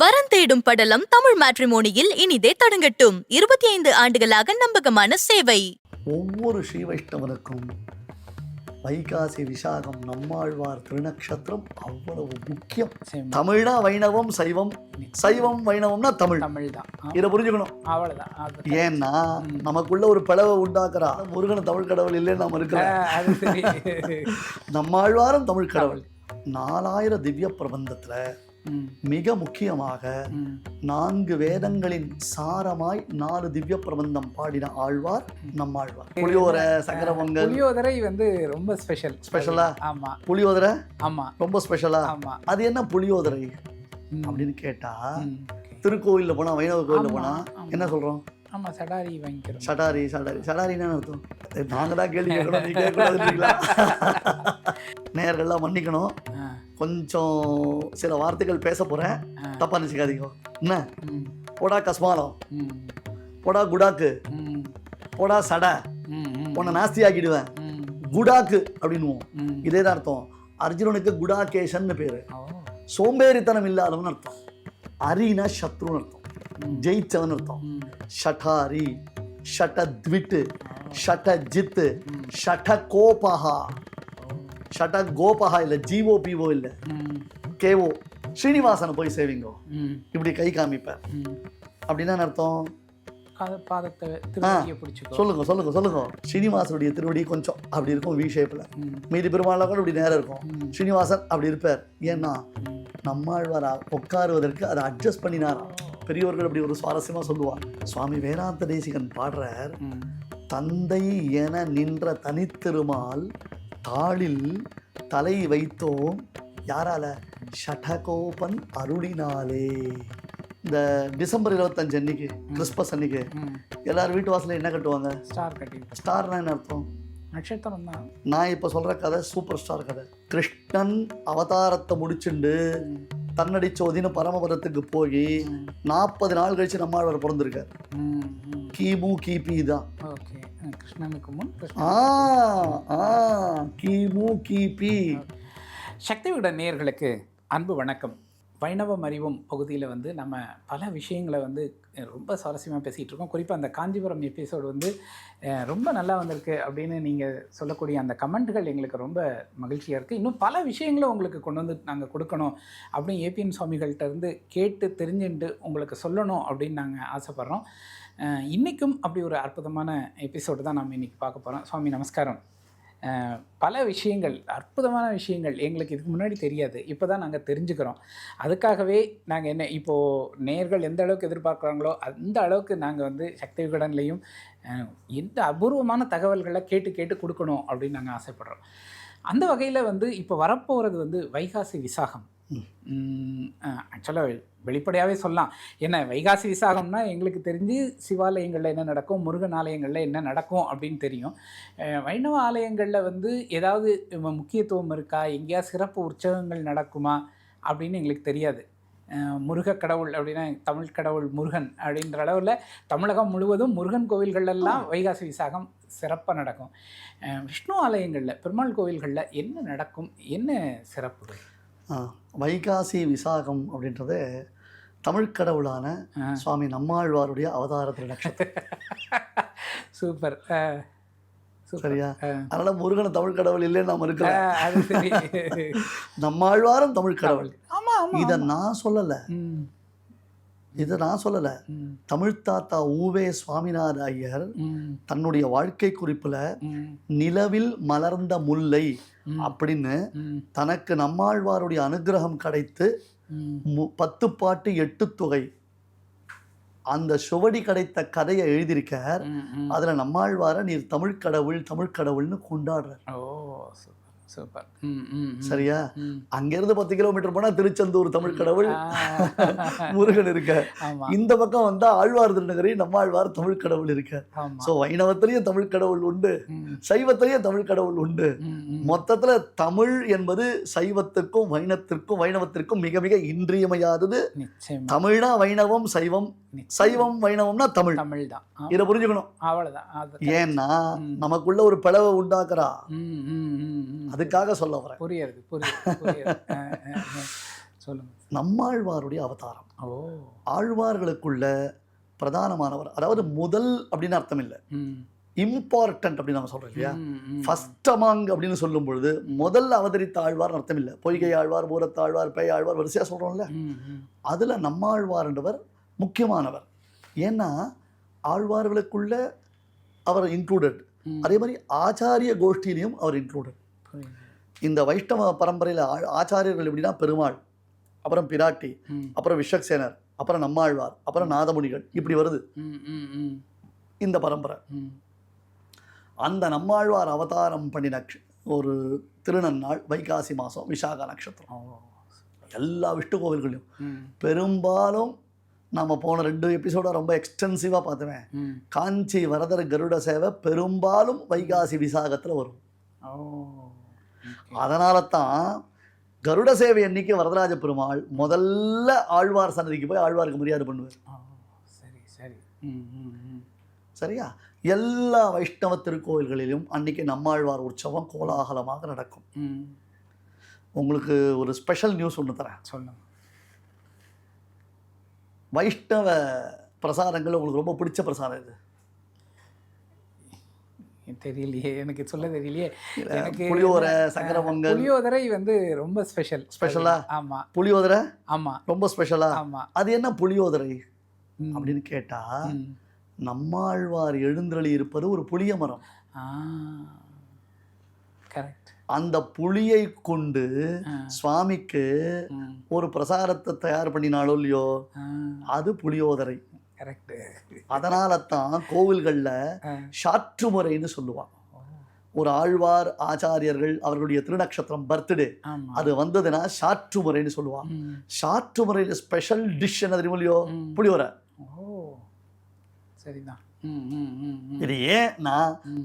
வரன் தேடும் படலம் தமிழ் மேட்ரிமோனியில் இனிதே தொடங்கட்டும். இருபத்தி ஐந்து ஆண்டுகளாக நம்பகமான சேவை. ஒவ்வொரு ஸ்ரீ வைஷ்ணவனுக்கும் வைகாசி விசாகம் நம்மாழ்வார் திருநக்ஷத்திரம் அவ்வளவு முக்கியம். தமிழ்னா வைணவம் சைவம். சைவம் வைணவம்னா தமிழ். தமிழ் தான் இதை புரிஞ்சுக்கணும். அவ்வளவுதான். அது ஏன்னா நமக்குள்ள ஒரு பிளவை உண்டாக்குறா. முருகன் தமிழ் கடவுள் இல்லைன்னு நம்ம இருக்கிற ஆஹ், அது சரி. நம்மாழ்வாரும் தமிழ் கடவுள். நாலாயிரம் திவ்ய பிரபந்தத்துல மிக முக்கியமாக. நான்கு வேதங்களின் சாரமாய் நாலு திவ்ய பிரபந்தம் பாடின ஆழ்வார் நம்மாழ்வார் புளியோரை சங்கரமங்கல் புளியோதரை வந்து ரொம்ப ஸ்பெஷல் ஸ்பெஷலா ஆமா. புளியோதரை? ஆமா. ரொம்ப ஸ்பெஷலா ஆமா. அது என்ன புளியோதரை? அப்படின்னு கேட்டா. திருக்கோயில்ல போனா வைணவ கோயில்ல போனா. என்ன சொல்றோம்? ஆமா சடாரி வாங்கிக்கிறோம். சடாரி சடாரி. சடாரின்னு அர்த்தம்? ஏய், நாங்க தான் கேள்வி கேட்கணும் நீ கேட்கக்கூடாதுன்றீங்களா? நேர்கள்லாம் மன்னிக்கணும். கொஞ்சம் சில வார்த்தைகள் பேச போறேன். ஆ. தப்பா நினைச்சுக்காதீங்க. என்ன? போடா கஸ்மாலம் போடா குடாக்கு. போடா சடை. உன்னை நாஸ்தி ஆக்கிடுவேன். குடாக்கு அப்படின்னுவோம். இதே தான் அர்த்தம். அர்ஜுனனுக்கு குடாகேஷன் பேரு. சோம்பேறித்தனம் இல்லாதவன் அர்த்தம். அரினா சத்ருன்னு அர்த்தம். ஜெயிச்சவன் அர்த்தம். ஷட்டாரி ஷட்டத்விட்டு ஷட்டஜித்து ம். ஷட்டகோபஹா ஷட்ட கோபஹா இல்லை ஜீவோ பிஓ இல்லை. கேவோ ஸ்ரீனிவாசனை போய் சேவிங்கோ. இப்படி கை காமிப்பேன். அப்படின்னா அர்த்தம்? சொல்லுங்க சொல்லுங்க சொல்லுங்க. ஸ்ரீனிவாசனுடைய திருவடி கொஞ்சம் அப்படி இருக்கும் வி ஷேப்பில் மீதி பெருமாளா கூட இப்படி நேரம் இருக்கும். ஸ்ரீனிவாசன் அப்படி இருப்பார். ஏன்னா. நம்மாழ்வார் உட்காருவதற்கு அதை அட்ஜஸ்ட் பண்ணினாராம். பெரியவர்கள் அப்படி ஒரு சுவாரஸ்யமா சொல்லுவார். சுவாமி வேதாந்த தேசிகன் பாடுறார். தந்தை என நின்ற தனித்திருமால் தாளில் தலை வைத்தோம். யாரால? ஷடகோபன் அருளினாலே. இந்த டிசம்பர் இருபத்தஞ்சு அன்னைக்கு கிறிஸ்மஸ் அன்னைக்கு ம். எல்லாரும் வீட்டு வாசல்ல என்ன கட்டுவாங்க? ஸ்டார் கட்டி ஸ்டார்னா என்ன அர்த்தம்? நட்சத்திரம் தான். நான் இப்போ சொல்ற கதை சூப்பர் ஸ்டார் கதை. கிருஷ்ணன் அவதாரத்தை முடிச்சுண்டு தன்னடி சோதின்னு பரமபதத்துக்கு போய் நாற்பது நாள் கழிச்சு நம்மாழ்வார் பிறந்திருக்கார். கிமு கிபி தான். கிருஷ்ணனுக்கு முன் ஆ ஆ கிமு கிபி. சக்தி விட நேயர்களுக்கு அன்பு வணக்கம். வைணவம் அறிவும் பகுதியில் வந்து நம்ம பல விஷயங்களை வந்து ரொம்ப சுவாரஸ்யமாக பேசிகிட்டு இருக்கோம். குறிப்பாக அந்த காஞ்சிபுரம் எபிசோடு வந்து ரொம்ப நல்லா வந்திருக்கு அப்படின்னு நீங்கள் சொல்லக்கூடிய அந்த கமெண்ட்டுகள் எங்களுக்கு ரொம்ப மகிழ்ச்சியாக இருக்குது இன்னும் பல விஷயங்களை உங்களுக்கு கொண்டு வந்து நாங்கள் கொடுக்கணும் அப்படின்னு ஏபிஎன் சுவாமிகள்கிட்ட இருந்து கேட்டு தெரிஞ்சுட்டு உங்களுக்கு சொல்லணும் அப்படின்னு நாங்கள் ஆசைப்பட்றோம். இன்றைக்கும் அப்படி ஒரு அற்புதமான எபிசோடு தான் நம்ம இன்றைக்கி பார்க்க போகிறோம் சுவாமி நமஸ்காரம். பல விஷயங்கள் அற்புதமான விஷயங்கள் எங்களுக்கு இதுக்கு முன்னாடி தெரியாது. இப்போ தான் நாங்கள் தெரிஞ்சுக்கிறோம். அதுக்காகவே நாங்கள் என்ன இப்போது நேர்கள் எந்த அளவுக்கு எதிர்பார்க்குறாங்களோ அந்த அளவுக்கு நாங்கள் வந்து சக்தி விகடன்லையும் எந்த அபூர்வமான தகவல்களை கேட்டு கேட்டு கொடுக்கணும் அப்படின்னு நாங்கள் ஆசைப்படுறோம். அந்த வகையில் வந்து இப்போ வரப்போகிறது வந்து வைகாசி விசாகம். ஆக்சுவலாக வெளிப்படையாகவே சொல்லலாம். என்ன வைகாசி விசாகம்னா எங்களுக்கு தெரிஞ்சு சிவாலயங்களில் என்ன நடக்கும் முருகன் ஆலயங்களில் என்ன நடக்கும் அப்படின்னு தெரியும். வைணவ ஆலயங்களில் வந்து ஏதாவது முக்கியத்துவம் இருக்கா? எங்கேயா சிறப்பு உற்சவங்கள் நடக்குமா? அப்படின்னு எங்களுக்கு தெரியாது. முருக கடவுள் அப்படின்னா தமிழ் கடவுள் முருகன் அப்படின்ற அளவில் தமிழகம் முழுவதும் முருகன் கோவில்களெல்லாம் வைகாசி விசாகம் சிறப்பாக நடக்கும். விஷ்ணு ஆலயங்களில் பெருமாள் கோவில்களில் என்ன நடக்கும்? என்ன சிறப்பு? வைகாசி விசாகம் அப்படின்றது தமிழ் கடவுளான. சுவாமி நம்மாழ்வாருடைய அவதார திருநக்ஷத்திரம் சூப்பர். சரியா? அதனால முருகன் தமிழ் கடவுள் இல்லைன்னு நம்ம இருக்கிறோம். நம்மாழ்வாரும் தமிழ் கடவுள். இதை. நான் சொல்லல. இதை நான் சொல்லல. தமிழ் தாத்தா ஊவே சுவாமிநாத ஐயர் தன்னுடைய வாழ்க்கை குறிப்புல நிலவில் மலர்ந்த முல்லை அப்படின்னு தனக்கு நம்மாழ்வாருடைய அனுகிரகம் கிடைத்து பத்து பாட்டு எட்டு தொகை. அந்த சுவடி கிடைத்த கதையை எழுதியிருக்கார். அதுல நம்மாழ்வார நீர் தமிழ் கடவுள் தமிழ் கடவுள்னு கொண்டாடுறார். Oh super. சரியா. அங்கிருந்து பத்து கிலோமீட்டர் போனா திருச்செந்தூர் தமிழ் கடவுள். முருகன் இருக்க இந்த பக்கம் வந்தா ஆழ்வார் திருநகரி நம்மாழ்வார் தமிழ் கடவுள் இருக்க சோ வைணவத்திலயும் தமிழ் கடவுள் உண்டு சைவத்திலயும் தமிழ் கடவுள் உண்டு. மொத்தத்துல தமிழ் என்பது சைவத்துக்கும் வைணத்திற்கும் வைணவத்திற்கும் மிக மிக இன்றியமையாதது தமிழ்னா வைணவம் சைவம். சைவம் வைணவம்னா தமிழ். தமிழ் தான் இதை புரிஞ்சுக்கணும். அவ்வளவுதான். ஏன்னா. நமக்குள்ள ஒரு பிளவை உண்டாக்குறா. அதுக்காக சொல்ல வரேன். புரியுது புரியுது. சொல்லுங்க. நம்மாழ்வாருடைய அவதாரம். ஓ. ஆழ்வார்களுக்குள்ள பிரதானமானவர். அதாவது முதல் அப்படின்னு அர்த்தம் இல்லை. இம்பார்ட்டன்ட் அப்படின்னு நம்ம சொல்றோம் இல்லையா. ஃபர்ஸ்ட் அமாங் அப்படின்னு சொல்லும் பொழுது முதல்ல அவதரித்த ஆழ்வார் அர்த்தம் இல்லை. பொய்கை ஆழ்வார் பூரத்தாழ்வார் பேய் ஆழ்வார் வரிசையா சொல்றோம்ல. ம், ம். அதுல நம்மாழ்வார்ன்றவர் முக்கியமானவர். ஏன்னா ஆழ்வார்களுக்குள்ள அவர் இன்க்ளூடட். அதே மாதிரி ஆச்சாரிய கோஷ்டியிலையும் அவர் இன்க்ளூடட். இந்த வைஷ்ணவ பரம்பரையில் ஆச்சாரியர்கள் எப்படின்னா பெருமாள் அப்புறம் பிராட்டி அப்புறம் விஸ்வக்சேனர் அப்புறம் நம்மாழ்வார் அப்புறம் நாதமுனிகள் இப்படி வருது. இந்த பரம்பரை. அந்த நம்மாழ்வார் அவதாரம் பண்ணின க்ஷ- ஒரு திருநன்னாள் வைகாசி மாதம் விசாக நட்சத்திரம். எல்லா விஷ்ணு கோவில்களையும் பெரும்பாலும் நம்ம போன ரெண்டு எபிசோட ரொம்ப எக்ஸ்டென்சிவாக பார்த்துவேன். காஞ்சி வரதர் கருட சேவை பெரும்பாலும் வைகாசி விசாகத்தில் வரும். அதனால தான் கருட சேவை அன்னைக்கு வரதராஜ பெருமாள் முதல்ல ஆழ்வார் சன்னதிக்கு போய் ஆழ்வாருக்கு மரியாதை பண்ணுவார் சரி சரி. சரியா எல்லா வைஷ்ணவ திருக்கோயில்களிலும் அன்னைக்கு நம்மாழ்வார் உற்சவம் கோலாகலமாக நடக்கும். உங்களுக்கு ஒரு ஸ்பெஷல் நியூஸ் ஒன்று தரேன் சொல்லுங்க வைஷ்ணவ பிரசாரங்கள் உங்களுக்கு ரொம்ப பிடிச்ச பிரசாரம் இது தெரியலையே எனக்கு சொல்ல தெரியலையே. எனக்கு புளியோதரை சக்கரை பொங்கல் புளியோதரை வந்து ரொம்ப ஸ்பெஷல் ஸ்பெஷலா? ஆமா. புளியோதரை? ஆமா. ரொம்ப ஸ்பெஷலா ஆமா. அது என்ன புளியோதரை? அப்படின்னு கேட்டா ம். நம்மாழ்வார் எழுந்தருளி இருப்பது ஒரு புளிய மரம். அந்த புளியை கொண்டு சுவாமிக்கு ஒரு பிரசாரத்தை தயார் பண்ணினாலோ இல்லையோ அது புளியோதரை. கரெக்ட் அதனால தான் கோவில்களில் சாற்று முறைன்னு சொல்லுவாங்க. ஒரு ஆழ்வார் ஆச்சாரியர்கள் அவர்களுடைய திருநக்ஷத்திரம் பர்த்டே. அது வந்ததுன்னா சாற்று முறைன்னு சொல்லுவாங்க. சாற்று முறையில் ஸ்பெஷல் டிஷ் என்ன தெரியுமோ இல்லையோ. புளியோரை சரிதான். இது ஏன்னா.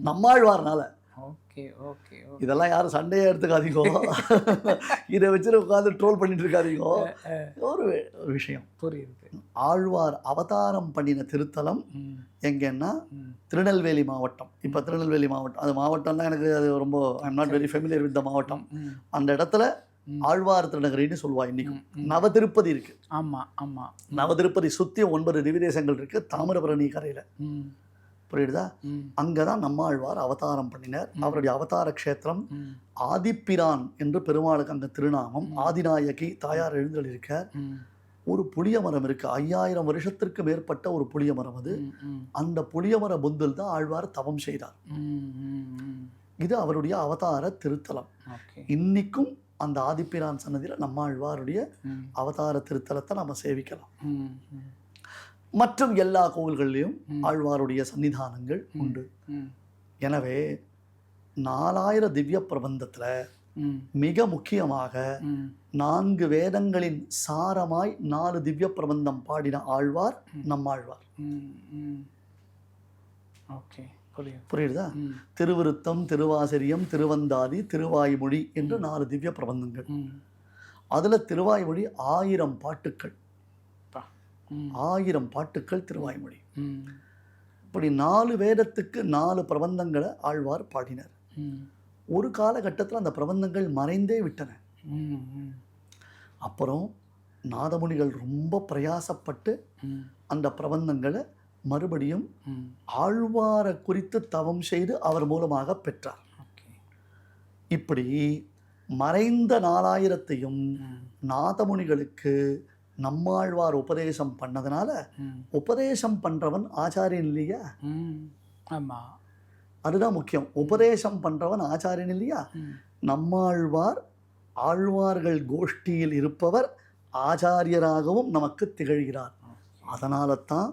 நம்மாழ்வார்னால ஓகே ஓகே இதெல்லாம் யாரும் சண்டையே எடுத்துக்காதீங்க. இதை வச்சுட்டு உட்காந்து ட்ரோல் பண்ணிட்டு இருக்காதீங்க ஒரு விஷயம். புரியுது. ஆழ்வார் அவதாரம் பண்ணின திருத்தலம் எங்கன்னா திருநெல்வேலி மாவட்டம். இப்போ திருநெல்வேலி மாவட்டம். அது மாவட்டம்லாம் எனக்கு அது ரொம்ப I'm not very familiar with the மாவட்டம். அந்த இடத்துல. ஆழ்வார் திருநகரின்னு சொல்லுவா இன்னைக்கும். நவ திருப்பதி இருக்கு. ஆமா ஆமா. நவ திருப்பதி சுத்தி ஒன்பது திவிதேசங்கள் இருக்கு தாமிரபரணி கரையில. புரியுதா? ம். அங்கதான் நம்மாழ்வார் அவதாரம் பண்ணினார். அவருடைய அவதார க்ஷேத்திரம் ஆதிப்பிரான் என்று பெருமாளுக்கு அங்க திருநாமம். ஆதிநாயகி தாயார் எழுந்தருளிருக்கார் ம். ஒரு புளிய மரம் இருக்கு. ஐயாயிரம் வருஷத்திற்கு மேற்பட்ட ஒரு புளிய மரம் அது. அந்த புளிய மர புந்தில் தான் ஆழ்வார் தவம் செய்தார். இது அவருடைய அவதார திருத்தலம். இன்னைக்கும் அந்த ஆதிப்பிரான் சன்னதியில் நம்ம ஆழ்வாருடைய ம். அவதார திருத்தலத்தை நம்ம சேவிக்கலாம். மற்றும் எல்லா கோவில்கள்லையும் ஆழ்வாருடைய சன்னிதானங்கள் உண்டு. எனவே நாலாயிரம் திவ்ய பிரபந்தத்துல மிக முக்கியமாக நான்கு வேதங்களின் சாரமாய் நாலு திவ்ய பிரபந்தம் பாடின ஆழ்வார் நம்மாழ்வார் ஓகே புரியுது. திருவிருத்தம் திருவாசிரியம் திருவந்தாதி திருவாய்மொழி என்று நாலு திவ்ய பிரபந்தங்கள். அதுல திருவாய்மொழி ஆயிரம் பாட்டுக்கள். ஆயிரம் பாட்டுக்கள் திருவாய்மொழி. இப்படி நாலு வேதத்துக்கு நாலு பிரபந்தங்களை ஆழ்வார் பாடினார். ஒரு காலகட்டத்தில் அந்த பிரபந்தங்கள் மறைந்தே விட்டன. அப்புறம் நாதமுனிகள் ரொம்ப பிரயாசப்பட்டு அந்த பிரபந்தங்களை மறுபடியும் ஆழ்வாரை குறித்து தவம் செய்து அவர் மூலமாக பெற்றார். இப்படி மறைந்த நாலாயிரத்தையும் நாதமுனிகளுக்கு நம்மாழ்வார் உபதேசம் பண்ணதுனால உபதேசம் பண்றவன் ஆச்சாரியன் இல்லையா? ஆமாம் அதுதான் முக்கியம். உபதேசம் பண்றவன் ஆச்சாரியன் இல்லையா? நம்மாழ்வார் ஆழ்வார்கள் கோஷ்டியில் இருப்பவர் ஆச்சாரியராகவும் நமக்கு திகழ்கிறார். அதனால தான்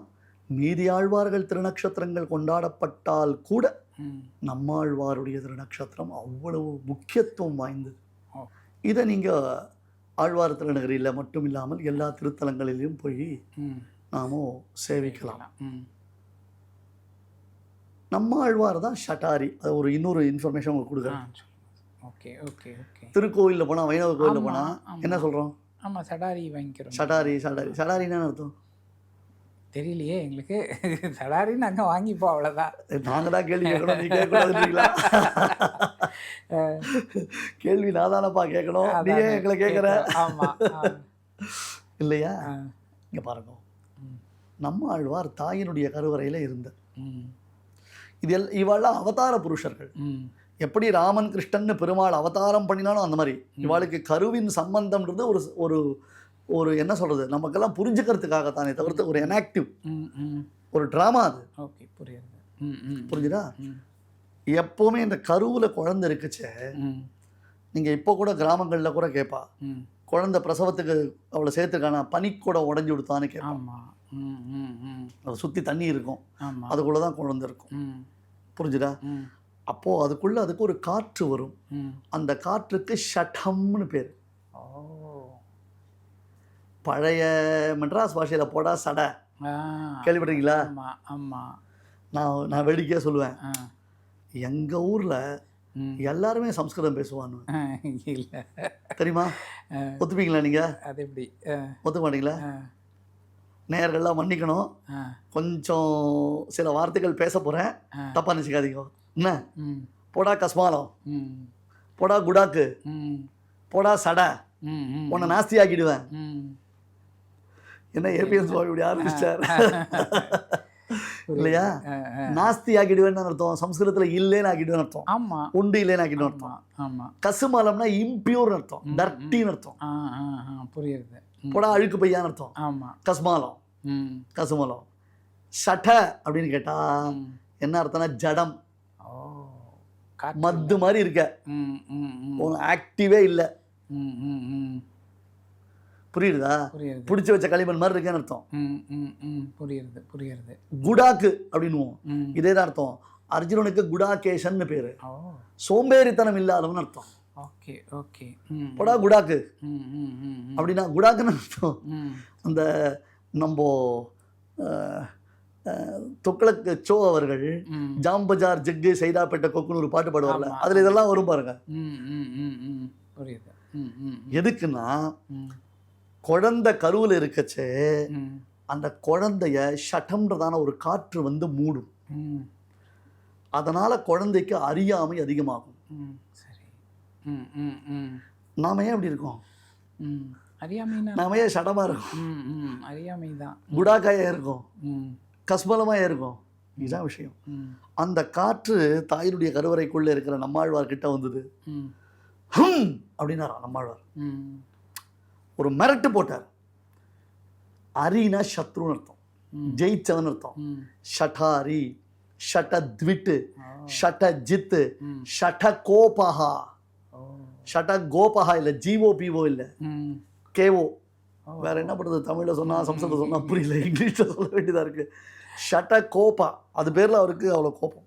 மீதி ஆழ்வார்கள் திருநக்ஷத்திரங்கள் கொண்டாடப்பட்டால் கூட நம்மாழ்வாருடைய திருநக்ஷத்திரம் அவ்வளவு முக்கியத்துவம் வாய்ந்தது. இதை நீங்கள் ஆழ்வார் திருநகரியில் மட்டும் இல்லாமல் எல்லா திருத்தலங்களிலும் போய் ம். நாமும் சேவிக்கலாம். நம்ம ஆழ்வார் தான் ஷட்டாரி. அது ஒரு இன்னொரு இன்ஃபர்மேஷன் உங்களுக்கு கொடுக்குறேன். Okay okay okay. திருக்கோயிலில் போனால் வைணவ கோயிலில் ஆமா, போனால். என்ன சொல்கிறோம் ஆமாம் சடாரி வாங்கிக்கிறோம். ஷட்டாரி ஷடாரின்னு என்ன அர்த்தம்? தெரியலையே எங்களுக்கு சடாரி நாங்கள் வாங்கிப்போம் அவ்வளோதான் நாங்கள் தான் கேள்வி கேட்கணும் நீ கேட்கக்கூடாதுன்றீங்களா கேள்வி நான் தானப்பா கேட்கணும் நீ ஏன் எங்களை கேட்குற. ஆமாம் இல்லையா. இங்க பாருங்க. நம்ம ஆழ்வார் தாயினுடைய கருவறையில இருந்தார். ம். இது எல் இவாள்லாம் அவதார புருஷர்கள். எப்படி ராமன் கிருஷ்ணன் பெருமாள் அவதாரம் பண்ணினாலும் அந்த மாதிரி. இவாளுக்கு கருவின் சம்பந்தம்ன்றது ஒரு ஒரு ஒரு என்ன சொல்றது நமக்கெல்லாம் புரிஞ்சுக்கிறதுக்காகத்தானே தவிர்த்து ஒரு எனாக்டிவ். ஒரு ட்ராமா அது ஓகே புரியுது. புரிஞ்சுதா. எப்போவுமே இந்த கருவுல குழந்தை இருக்குச்சே ம். நீங்க இப்போ கூட கிராமங்கள்ல கூட கேட்பா. குழந்தை பிரசவத்துக்கு அவளை சேர்த்துருக்கானா பனிக்கூட உடஞ்சி கொடுத்தான்னு கேட்பா ஆமா ம். ம். ம். அதை சுத்தி தண்ணி இருக்கும் அதுக்குள்ள தான் குழந்தை இருக்கும். புரிஞ்சுதா ம். அப்போ அதுக்குள்ள அதுக்கு ஒரு காற்று வரும். அந்த காற்றுக்கு ஷட்டம்னு பேர் பழைய மெட்ராஸ் பாஷையில போடா சடை ஆ. கேள்விப்பட்டிருக்கீங்களா ஆமா ஆமா நான் நான் வேடிக்கையா சொல்லுவேன் ஆ. எங்க ஊர்ல. எல்லாருமே சம்ஸ்கிருதம் பேசுவான்னு இல்ல தெரியுமா. ஒத்துப்பீங்களா நீங்க அது எப்படி. ஒத்துக்க மாட்டீங்களா ஆ. நேயர்கள்லாம் மன்னிக்கணும். கொஞ்சம் சில வார்த்தைகள் பேச போறேன் ஆ. தப்பா நினச்சிக்காதீங்க என்ன. போடா கஸ்மாலம். போடா குடாக்கு. போடா சடை. உன்னை நாஸ்தி ஆக்கிடுவேன். என்ன ஏபிஎஸ் சுவாமி இப்படி ஆரம்பிச்சார் புரியுது. இல்லையா. நாஸ்தி ஆக்கிடுவேன்னு அர்த்தம். சம்ஸ்கிருதத்துல இல்லைன்னு ஆக்கிடுவேன்னு அர்த்தம். ஆமா. உண்டு இல்லைன்னு ஆக்கிடுவேன் அர்த்தம். ஆமா. கசுமலம்னா இம்பியூர்னு அர்த்தம். டர்ட்டின்னு அர்த்தம். புரியுது. போடா அழுக்கு பையான்னு அர்த்தம். ஆமா. கஸ்மாலம் ம். கசுமலம் சட அப்படின்னு கேட்டா. என்ன அர்த்தம்னா ஜடம். மத்து மாதிரி இருக்க. ஆக்டிவே இல்லை. புரியுதா? பிடிச்சி வச்ச களிமண் மாதிரி இருக்கேன்னு அர்த்தம். புரியுது புரியுது. குடாக்கு அப்படின்னுவோம். ம். இதே தான் அர்த்தம். அர்ஜுனனுக்கு குடாகேஷன்னு பேரு. சோம்பேறித்தனம் இல்லாதவன் அர்த்தம். Okay okay. போடா குடாக்கு. அப்படின்னா குடாக்குன்னு அர்த்தம். அந்த நம்ம துக்ளக் சோ அவர்கள் ம். ஜாம் பஜார் ஜக்கு சைதாப்பேட்டை கொக்குன்னு ஒரு பாட்டு பாடுவார்ல. அதுல இதெல்லாம் வரும் பாருங்க. எதுக்குன்னா குழந்தை கருவில் இருக்கச்சே அந்த குழந்தைய ஷட்டம்ன்றதான ஒரு காற்று வந்து மூடும். ம். அதனால குழந்தைக்கு அறியாமை அதிகமாகும். ம். சரி. ம் ம் ம். நாம ஏன் அப்படி இருக்கோம்? நாம ஏன் ஷடமா இருக்கோம்? ம் ம். அறியாமை தான் குடாக்காயா இருக்கும்? ம். கஸ்மலமா இருக்கும்? இதுதான் விஷயம். அந்த காற்று தாயினுடைய கருவறைக்குள்ள இருக்கிற நம்மாழ்வார் கிட்ட வந்தது அப்படின்னாரா நம்மாழ்வார். ம். ஒரு மிரட்டு போட்டார். அரினா சத்ருன்னு அர்த்தம். ஜெயிச்சவன் அர்த்தம். ஷட்டாரி ஷட்டத்விட்டு ஓ ஷட்டஜித்து ம். ஷட கோபஹா ஷட கோபஹா இல்லை ஜீவோ பிஓ இல்லை கேஓ. வேற என்ன பண்ணுறது தமிழில் சொன்னா சம்ஸ்கிருதம் சொன்னா புரியல இங்கிலீஷில் சொல்ல வேண்டியதாக இருக்கு. ஷட கோபா அது பேரில் அவருக்கு அவ்வளோ கோபம்.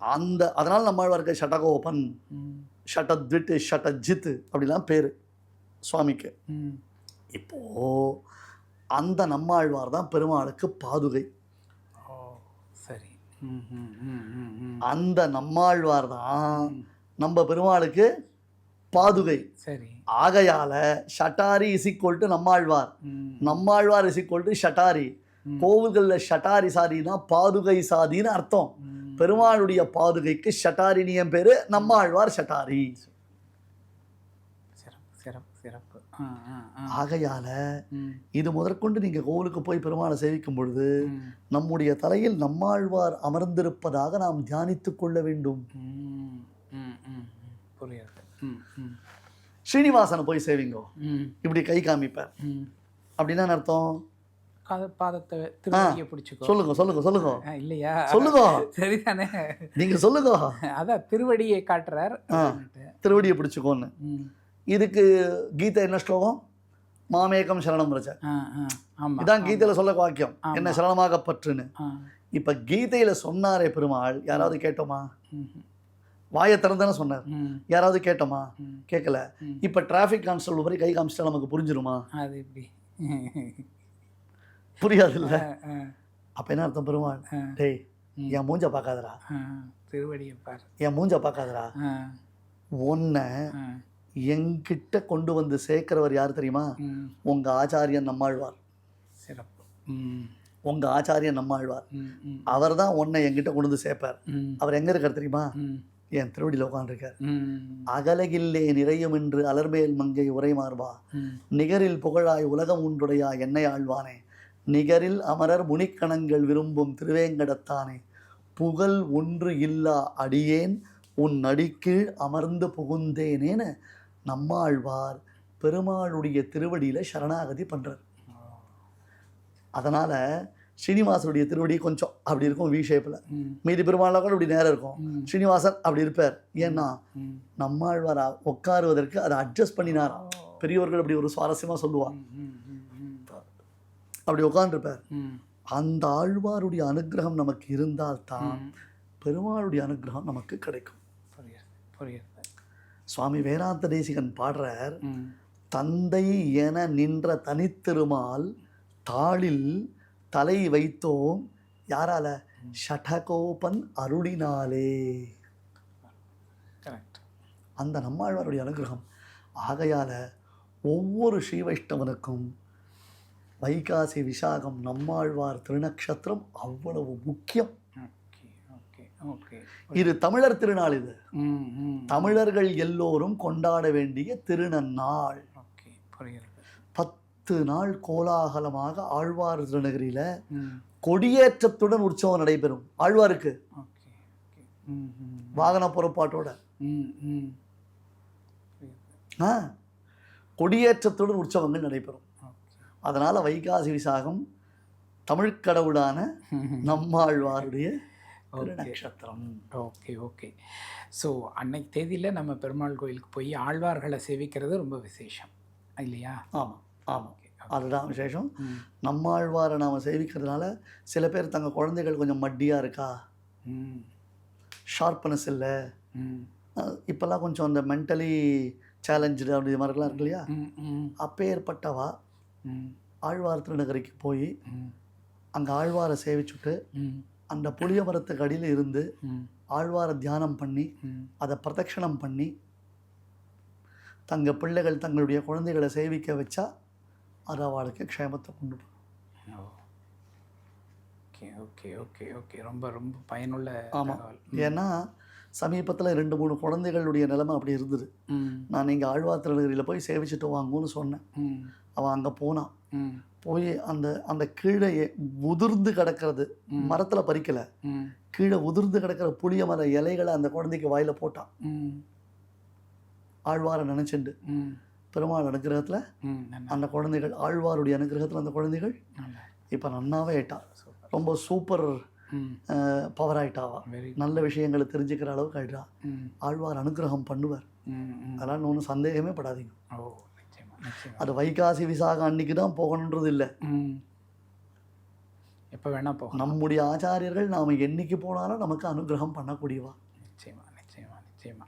அந்த அதனால நம்மாழ்வாருக்கு ஷடகோபன் ம். ஷட்டத்விட்டு ஷட்டஜித்து அப்படிலாம் பேர். சுவாமிக்கு. இப்போ அந்த நம்மாழ்வார் தான் பெருமாளுக்கு பாதுகை. சரி. அந்த நம்மாழ்வார் தான் நம்ம பெருமாளுக்கு பாதுகை. சரி. ஆகையால ஷட்டாரி இசிக்கொல்ட்டு நம்மாழ்வார். நம்மாழ்வார் இசிக்கொல்ட்டு ஷட்டாரி. கோவில்களில் ஷட்டாரி சாதினா பாதுகை சாதின்னு அர்த்தம். பெருமாளுடைய பாதுகைக்கு ஷட்டாரினியம் பேரு நம்மாழ்வார் ஷட்டாரி சிறப்பு சிறப்பு சிறப்பு ஆ ஆ ஆ ஆகையால இது முதற்கொண்டு நீங்க கோவிலுக்கு போய் பெருமாளை சேவிக்கும் பொழுது நம்முடைய தலையில் நம்மாழ்வார் அமர்ந்திருப்பதாக நாம் தியானித்துக் கொள்ள வேண்டும். ஸ்ரீனிவாசனை போய் சேவிங்கோ. இப்படி கை காமிப்பார். அப்படின்னா என்ன அர்த்தம்? காத பாதத்தை திருவடியை பிடிச்சிக்கோ. சொல்லுங்க சொல்லுங்க சொல்லுங்க. இல்லையா? சொல்லுங்க. சரிதானே? நீங்க சொல்லுங்க. அதான் திருவடியை காட்டுறார். திருவடியை பிடிச்சுக்கோன்னு. இதுக்கு கீதை என்ன ஸ்லோகம்? மாமேகம் சரணம் ரச்ச ஆ ஆ ஆமாம் இதான் கீதையில சொல்ல வாக்கியம். என்ன சரணமாக பற்றுன்னு இப்ப கீதையில சொன்னாரே பெருமாள் யாராவது கேட்டோமா? வாயை திறந்தானே சொன்னார். யாராவது கேட்டோமா. கேட்கல. இப்ப டிராஃபிக் கான்ஸ்டபிள் மாதிரி கை காமிச்சிட்டா நமக்கு புரிஞ்சிருமா? அது எப்படி புரியாது இல்ல அப்ப என்ன அர்த்தம் பெருமாள்? டேய். என் மூஞ்ச பார்க்காதடா. ஆ, திருவடியை பார். என் மூஞ்ச பார்க்காதடா. ஆ, என்கிட்ட கொண்டு வந்து சேர்க்கிறவர் யார் தெரியுமா? உங்க ஆச்சாரியன் நம்மாழ்வார். சிறப்பு. உங்க ஆச்சாரியன் நம்மாழ்வார். அவர் தான் உன்னை என்கிட்ட கொண்டு வந்து சேர்ப்பார். அவர் எங்க இருக்கார் தெரியுமா? என் திருவடியில் உட்காந்துருக்கார் அகலகில்லே நிறையும் என்று அலர்மேல் மங்கை உரைமார்பா ம். நிகரில் புகழாய் உலகம் உண்டுடையா என்னை ஆழ்வானே. நிகரில் அமரர் முனிக்கணங்கள் விரும்பும் திருவேங்கடத்தானே. புகழ் ஒன்று இல்லா அடியேன் உன் நடிக்கீழ் அமர்ந்து புகுந்தேனேன்னு நம்மாழ்வார் பெருமாளுடைய திருவடியில சரணாகதி பண்றார். அதனால ஸ்ரீனிவாசனுடைய திருவடி கொஞ்சம் அப்படி இருக்கும் வி ஷேப்பில் மீதி பெருமாளாக கூட இப்படி நேரம் இருக்கும். ஸ்ரீனிவாசன் அப்படி இருப்பார். ஏன்னா நம்மாழ்வார் உட்காருவதற்கு அதை அட்ஜஸ்ட் பண்ணினாராம். பெரியவர்கள் அப்படி ஒரு சுவாரஸ்யமாக சொல்லுவார். அப்படி உட்காந்துருப்பார் அந்த ஆழ்வாருடைய அனுக்கிரகம் நமக்கு இருந்தால்தான் ம். பெருமாளுடைய அனுக்கிரகம் நமக்கு கிடைக்கும். புரியுது புரியுது. சுவாமி வேதாந்த தேசிகன் பாடுறார் தந்தை என நின்ற தனித்திருமால் தாளில் தலை வைத்தோம் யாரால? ஷடகோபன் அருளினாலே. கரெக்ட். அந்த நம்மாழ்வாருடைய அனுகிரகம். ஆகையால ஒவ்வொரு ஸ்ரீ வைஷ்ணவனுக்கும் வைகாசி விசாகம் நம்மாழ்வார் திருநக்ஷத்திரம் அவ்வளவு முக்கியம். இது தமிழர் திருநாள் இது. தமிழர்கள் எல்லோரும் கொண்டாட வேண்டிய திருநன்னாள். பத்து நாள் கோலாகலமாக ஆழ்வார் திருநகரியில கொடியேற்றத்துடன் உற்சவம் நடைபெறும். ஆழ்வாருக்கு. வாகன பொறுப்பாட்டோட. கொடியேற்றத்துடன் உற்சவங்கள் நடைபெறும். அதனால வைகாசி விசாகம் தமிழ்க் கடவுளான நம்மாழ்வாருடைய திருநக்ஷத்திரம் ஓகே. ஓகே ஸோ அன்னைக்கு தேதியில் நம்ம பெருமாள் கோயிலுக்கு போய் ஆழ்வார்களை சேவிக்கிறது ரொம்ப விசேஷம். இல்லையா? ஆமாம் ஆமாம் அதுதான் விசேஷம். ம். நம்மாழ்வாரை நாம் சேவிக்கிறதுனால சில பேர் தங்க குழந்தைகள் கொஞ்சம் மட்டியாக இருக்கா? ம். ஷார்ப்னஸ் இல்லை. இப்போல்லாம் கொஞ்சம் அந்த மென்டலி சேலஞ்சு அப்படி மாதிரிலாம் இருக்கு இல்லையா? அப்பேற்பட்டவா ம். ஆழ்வார் திருநகரிக்கு போய் அங்கே ஆழ்வாரை சேவிச்சுட்டு ம். அந்த புளிய மரத்துக்கு அடியில் இருந்து ஆழ்வாரை தியானம் பண்ணி அதை பிரதட்சணம் பண்ணி தங்க பிள்ளைகள் தங்களுடைய குழந்தைகளை சேவிக்க வச்சா அது அவளுக்கு க்ஷேமத்தை கொண்டு போகும். Okay okay okay okay. ரொம்ப ரொம்ப பயனுள்ள ஆமாம் ஏன்னா சமீபத்தில் ரெண்டு மூணு குழந்தைகளுடைய நிலைமை அப்படி இருந்தது. நான் இங்கே ஆழ்வார் திருநகரியில் போய் சேவிச்சுட்டு வாங்குன்னு சொன்னேன். அவன் அங்கே போனான். போய் அந்த அந்த கீழே உதிர்ந்து கிடக்கிறது. மரத்தில் பறிக்கலை. கீழே உதிர்ந்து கிடக்கிற புளிய மர இலைகளை அந்த குழந்தைக்கு வாயில் போட்டான். ஆழ்வாரை நினச்சிண்டு. பெருமாள் அனுகிரகத்தில் அந்த குழந்தைகள் ஆழ்வாருடைய அனுகிரகத்தில் அந்த குழந்தைகள் இப்போ நன்னாவே ஆயிட்டா ரொம்ப சூப்பர் பவர் ஆயிட்டாவா? நல்ல விஷயங்களை தெரிஞ்சுக்கிற அளவுக்கு ஆயிட்டா ஆழ்வார் அனுகிரகம் பண்ணுவார். அதெல்லாம் ஒன்றும் சந்தேகமே படாதீங்க. அது வைகாசி விசாகம் அன்னைக்கு தான் போகணுன்றது இல்லை. எப்போ வேணா போகலாம். நம்முடைய ஆச்சாரியர்கள் நாம் என்னைக்கு போனாலும் நமக்கு அனுகிரகம் பண்ணக்கூடியவா? நிச்சயமா நிச்சயமா நிச்சயமா.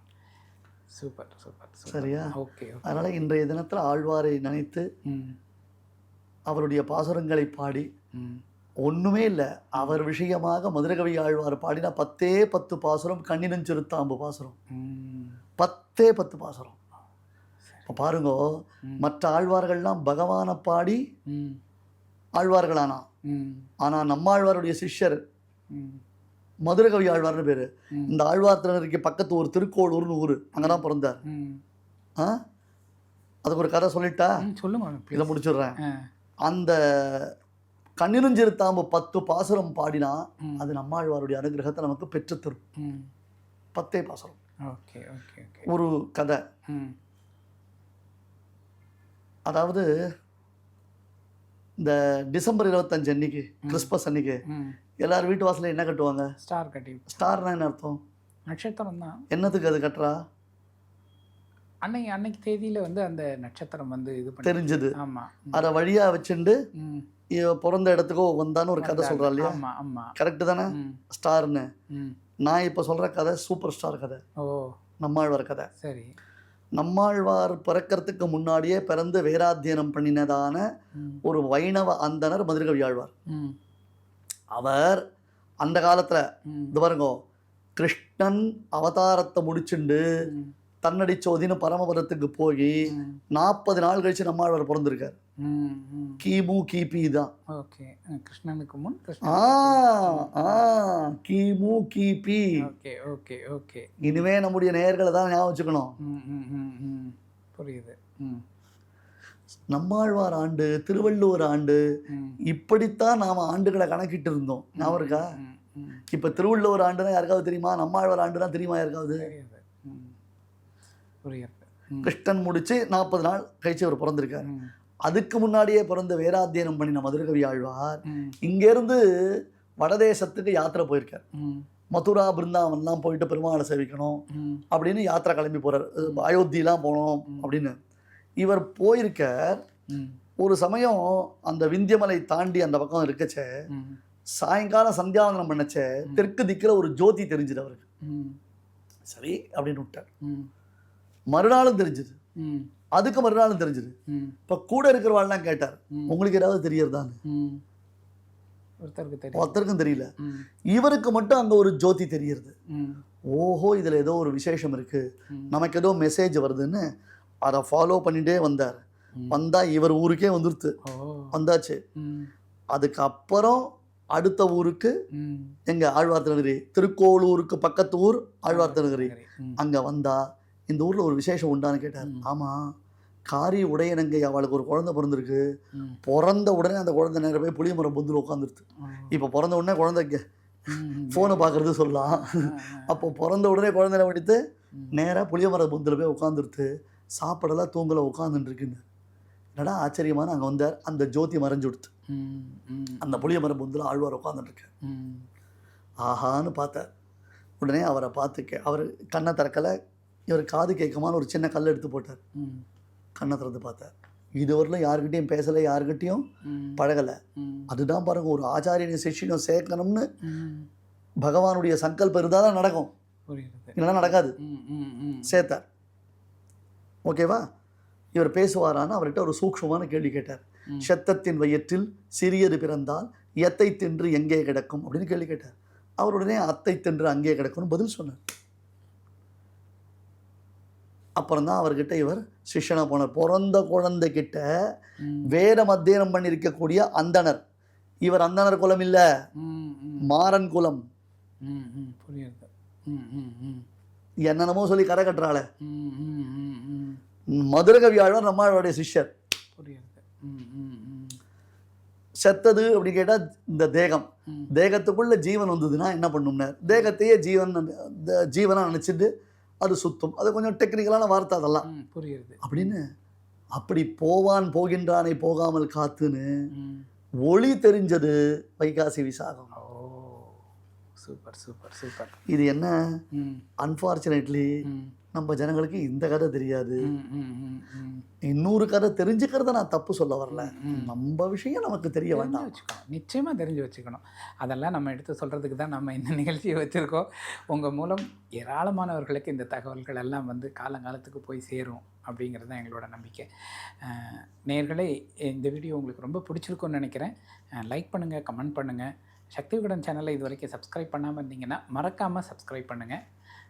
சூப்பர் சூப்பர் சரியா? ஓகே அதனால் இன்றைய தினத்தில் ஆழ்வாரை நினைத்து ம். அவருடைய பாசுரங்களை பாடி ஒன்றுமே இல்லை அவர் விஷயமாக மதுரகவி ஆழ்வார் பாடினா பத்தே பத்து பாசுரம் கண்ணினும் சிறுத்தாம்பு பாசுரம். ம். பத்தே பத்து பாசுரம். இப்போ பாருங்க. மற்ற ஆழ்வார்கள்லாம் பகவானை பாடி ஆழ்வார்களானா? ஆனால் நம்மாழ்வாருடைய சிஷ்யர் மதுரகவி ஆழ்வார்னு பேர். இந்த ஆழ்வார் திருநருக்கு பக்கத்து ஒரு திருக்கோளூர்னு ஊர். அங்கே தான் பிறந்தார். ஆ? அதுக்கு ஒரு கதை சொல்லிட்டா? சொல்லுங்க இதை. முடிச்சிடுறேன். அந்த கண்ணினுஞ்சிறுத்தாம்பு பத்து பாசுரம் பாடினா. அது நம்மாழ்வாருடைய அனுகிரகத்தை நமக்கு பெற்றுத்தரும் பத்தே பாசுரம். Okay okay okay. ஒரு கதை. அதாவது இந்த டிசம்பர் இருபத்தஞ்சு அன்னைக்கு கிறிஸ்மஸ் அன்னைக்கு எல்லார் வீட்டு வாசல்ல என்ன கட்டுவாங்க? ஸ்டார் கட்டி ஸ்டார்னா என்ன அர்த்தம்? நட்சத்திரம் தான். என்னத்துக்கு அது கட்டுறா? அன்னைக்கு அன்னைக்கு தேதியில வந்து அந்த நட்சத்திரம் வந்து இது தெரிஞ்சது. ஆமா. அதை வழியா வச்சுண்டு பிறந்த இடத்துக்கோ வந்தான்னு ஒரு கதை சொல்றா இல்லையா? ஆமா ஆமா. கரெக்டு தானே? ஸ்டார்னு நான் இப்போ சொல்ற கதை சூப்பர் ஸ்டார் கதை. ஓ. நம்மாழ்வார் கதை. சரி. நம்மாழ்வார் பிறக்கறதுக்கு முன்னாடியே பிறந்து வேதாத்தியனம் பண்ணினதான ஒரு வைணவ அந்தனர் மதுரகவி ஆழ்வார். ம். அவர் அந்த காலத்துல இது பாருங்க கிருஷ்ணன் அவதாரத்தை முடிச்சுண்டு தன்னடி சோதின்னு பரமபுரத்துக்கு போய் நாற்பது நாள் கழிச்சு நம்மாழ்வார் பிறந்திருக்கார். கிமு கிபி தான். ஓகே. கிருஷ்ணனுக்கு முன் ஆ ஆ கிமு கிபி. Okay okay okay. இனிமே நம்முடைய நேயர்களை தான் ஞாபகம் வச்சுக்கணும். புரியுது. நம்மாழ்வார் ஆண்டு திருவள்ளுவர் ஆண்டு இப்படித்தான் நாம ஆண்டுகளை கணக்கிட்டு இருந்தோம். ஞாபகம் இருக்கா? இப்ப திருவள்ளுவர் ஆண்டுனா யாருக்காவது தெரியுமா? நம்மாழ்வார் ஆண்டுனா தெரியுமா யாருக்காவது? புரியுது. கிருஷ்ணன் முடிச்சு நாற்பது நாள் கழிச்சு அவர் பிறந்திருக்காரு. அதுக்கு முன்னாடியே பிறந்த வேதாத்தியனம் பண்ணின மதுரகவி ஆழ்வார். இங்கேருந்து வடதேசத்துக்கு யாத்திரை போயிருக்கார். மதுரா பிருந்தாவன்லாம் போயிட்டு பெருமாளை சேவிக்கணும் அப்படின்னு யாத்திரை கிளம்பி போறார். அயோத்திலாம் போகணும் அப்படின்னு. இவர் போயிருக்க ம். ஒரு சமயம் அந்த விந்தியமலை தாண்டி அந்த பக்கம் இருக்கச்சே சாயங்காலம் சந்தியாவந்தனம் பண்ணச்சே தெற்கு திக்கில் ஒரு ஜோதி தெரிஞ்சுது அவருக்கு. சரி அப்படின்னு விட்டார். மறுநாளும் தெரிஞ்சுது. அதுக்கு மறுநாளும் தெரிஞ்சுது. இப்போ கூட இருக்கிறவாள்லாம் கேட்டார். உங்களுக்கு ஏதாவது தெரியறதான்னு ம். ஒருத்தருக்கு தெரியும். ஒருத்தருக்கும் தெரியல. இவருக்கு மட்டும் அங்கே ஒரு ஜோதி தெரியறது. ஓஹோ இதில் ஏதோ ஒரு விசேஷம் இருக்கு. நமக்கு ஏதோ மெசேஜ் வருதுன்னு அதை ஃபாலோ பண்ணிட்டே வந்தார். வந்தா இவர் ஊருக்கே வந்துருத்து. வந்தாச்சு. அதுக்கப்புறம் அடுத்த ஊருக்கு எங்க? ஆழ்வார் திருநகரி திருக்கோளூருக்கு பக்கத்து ஊர் ஆழ்வார் திருநகரி ம். அங்க வந்தா இந்த ஊர்ல ஒரு விசேஷம் உண்டான்னு கேட்டார். ஆமா. காரி உடையனங்கை அவளுக்கு ஒரு குழந்தை பிறந்திருக்கு. பிறந்த உடனே அந்த குழந்தை நேரம் போய் புளிய மரம் பொந்தில் உட்காந்துருது. இப்போ பிறந்த உடனே குழந்தைக்கு ம் ஃபோனை பார்க்கறது சொல்லலாம். அப்போ பிறந்த உடனே குழந்தை என்ன பண்ணிட்டு. நேராக புளிய மர பொந்தில் போய் உட்காந்துருது சாப்பிடலாம் தூங்கல உட்காந்துட்டு இருக்குன்னு என்னடா ஆச்சரியமான அங்கே வந்தார். அந்த ஜோதி மறைஞ்சு கொடுத்து அந்த புளிய மர பொந்தில் ஆழ்வார் உட்காந்துட்டு இருக்கார் ம். ஆஹான்னு பார்த்தார். உடனே அவரை பார்த்து கே அவர் கண்ணை திறக்கலை இவர் காது கேட்குமான்னு ஒரு சின்ன கல் எடுத்து போட்டார். கண்ணை திறந்து பார்த்தார். இதுவரையிலும் யாருக்கிட்டையும் பேசலை யாருக்கிட்டையும் பழகலை. அதுதான் பாருங்க ஒரு ஆச்சாரியனை சிஷ்யனும் சேர்க்கணும்னு பகவானுடைய சங்கல்பம் இருந்தால் தான் நடக்கும். இல்லைன்னா நடக்காது. சேர்த்தார். ஓகேவா? இவர் பேசுவாரான்னு அவர்கிட்ட ஒரு சூக்ஷ்மமான கேள்வி கேட்டார். செத்தத்தின் வயிற்றில் சிறியது பிறந்தால் எத்தை தின்று எங்கே கிடக்கும்? அப்படின்னு கேள்வி கேட்டார். அவர் உடனே அத்தை தின்று அங்கே கிடக்கும்னு பதில் சொன்னார். அப்புறம் தான் அவர்கிட்ட இவர் சிஷ்யனா போனார். பிறந்த குழந்தைகிட்ட ம். வேதம் அத்தியனம் பண்ணியிருக்கக்கூடிய அந்தணர். இவர் அந்தணர் குலம் இல்ல. மாறன் குலம். புரியுது. என்னென்னமோ சொல்லி கரை கட்டுறாளே. ம் ம் ம் ம். மதுரகவி ஆழ்வார் நம்மளுடைய சிஷ்யர். செத்தது அப்படின்னு கேட்டால் இந்த தேகம். தேகத்துக்குள்ள ஜீவன் வந்ததுன்னா என்ன பண்ணும்னா தேகத்தையே ஜீவன் த- ஜீவனா நினச்சிட்டு அது சுத்தும். அது கொஞ்சம் டெக்னிக்கலான வார்த்தை அதெல்லாம். புரியுது. அப்படின்னு அப்படி போவான் போகின்றானை போகாமல் காத்துன்னு ஒளி தெரிஞ்சது Vaikasi Visakam. Oh super super super. இது என்ன? அன்ஃபார்ச்சுனேட்லி நம்ம ஜனங்களுக்கு இந்த கதை தெரியாது. இன்னொரு கதை தெரிஞ்சுக்கிறத நான் தப்பு சொல்ல வரல. நம்ம விஷயம் நமக்கு தெரிய வேண்டாம். வச்சுக்கணும். நிச்சயமாக தெரிஞ்சு வச்சுக்கணும். அதெல்லாம் நம்ம எடுத்து சொல்கிறதுக்கு தான் நம்ம இந்த நிகழ்ச்சியை வச்சுருக்கோம். உங்கள் மூலம் ஏராளமானவர்களுக்கு இந்த தகவல்கள் எல்லாம் வந்து காலங்காலத்துக்கு போய் சேரும் அப்படிங்கிறது தான் எங்களோட நம்பிக்கை. அஹ், நேயர்களே இந்த வீடியோ உங்களுக்கு ரொம்ப பிடிச்சிருக்கும்னு நினைக்கிறேன். லைக் பண்ணுங்கள் கமெண்ட் பண்ணுங்கள் சக்தி விகடன் சேனலை இது வரைக்கும் சப்ஸ்கிரைப் பண்ணாமல் இருந்தீங்கன்னா மறக்காமல் சப்ஸ்கிரைப் பண்ணுங்கள்